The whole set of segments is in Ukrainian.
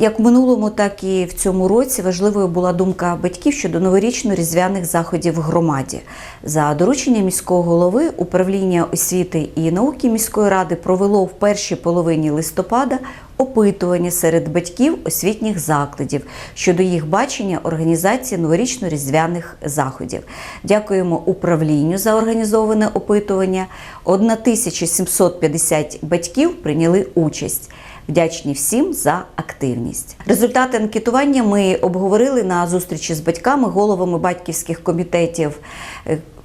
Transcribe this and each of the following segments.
Як в минулому, так і в цьому році важливою була думка батьків щодо новорічно-різдвяних заходів в громаді. За дорученням міського голови управління освіти і науки міської ради провело в першій половині листопада опитування серед батьків освітніх закладів щодо їх бачення організації новорічно-різдвяних заходів. Дякуємо управлінню за організоване опитування. 1750 батьків прийняли участь. Вдячні всім за активність. Результати анкетування ми обговорили на зустрічі з батьками, головами батьківських комітетів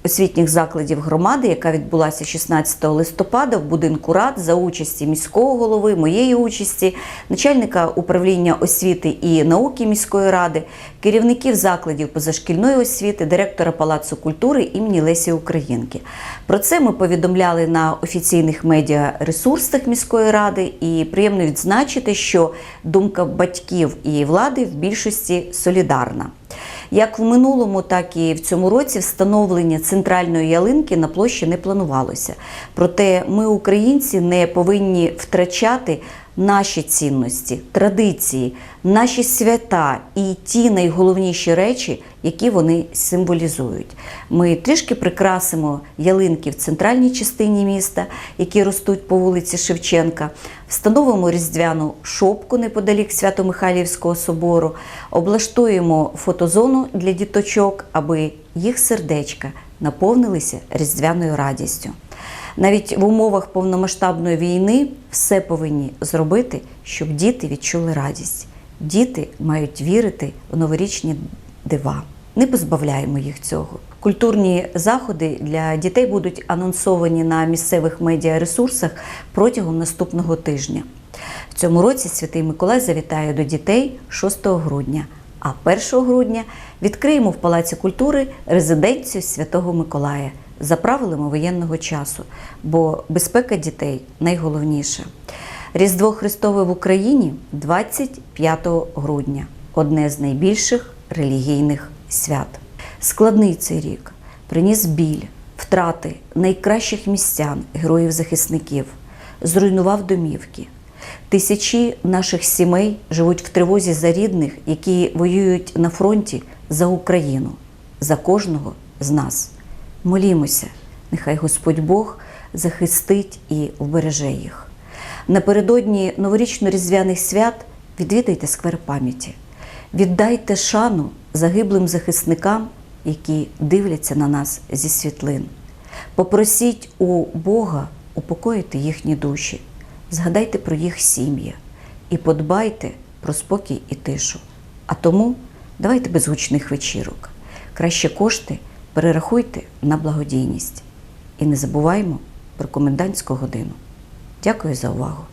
освітніх закладів громади, яка відбулася 16 листопада в будинку рад за участі міського голови, моєї участі, начальника управління освіти і науки міської ради, керівників закладів позашкільної освіти, директора Палацу культури імені Лесі Українки. Про це ми повідомляли на офіційних медіаресурсах міської ради, і приємно відзначити, що думка батьків і влади в більшості солідарна. Як в минулому, так і в цьому році встановлення центральної ялинки на площі не планувалося. Проте ми, українці, не повинні втрачати наші цінності, традиції, наші свята і ті найголовніші речі, які вони символізують. Ми трішки прикрасимо ялинки в центральній частині міста, які ростуть по вулиці Шевченка, встановимо різдвяну шопку неподалік Свято-Михайлівського собору, облаштуємо фотозону для діточок, аби їх сердечка наповнилися різдвяною радістю. Навіть в умовах повномасштабної війни все повинні зробити, щоб діти відчули радість. Діти мають вірити в новорічні дива. Не позбавляємо їх цього. Культурні заходи для дітей будуть анонсовані на місцевих медіаресурсах протягом наступного тижня. В цьому році Святий Миколай завітає до дітей 6 грудня, а 1 грудня відкриємо в Палаці культури резиденцію Святого Миколая за правилами воєнного часу, бо безпека дітей найголовніше. Різдво Христове в Україні 25 грудня одне з найбільших релігійних свят. Складний цей рік приніс біль, втрати найкращих містян, героїв-захисників, зруйнував домівки. Тисячі наших сімей живуть в тривозі за рідних, які воюють на фронті за Україну, за кожного з нас. Молімося, нехай Господь Бог захистить і вбереже їх. Напередодні новорічно-різдвяних свят відвідайте сквер пам'яті, віддайте шану загиблим захисникам, які дивляться на нас зі світлин. Попросіть у Бога упокоїти їхні душі, згадайте про їх сім'ї і подбайте про спокій і тишу. А тому давайте без гучних вечірок. Краще кошти перерахуйте на благодійність. І не забуваймо про комендантську годину. Дякую за увагу!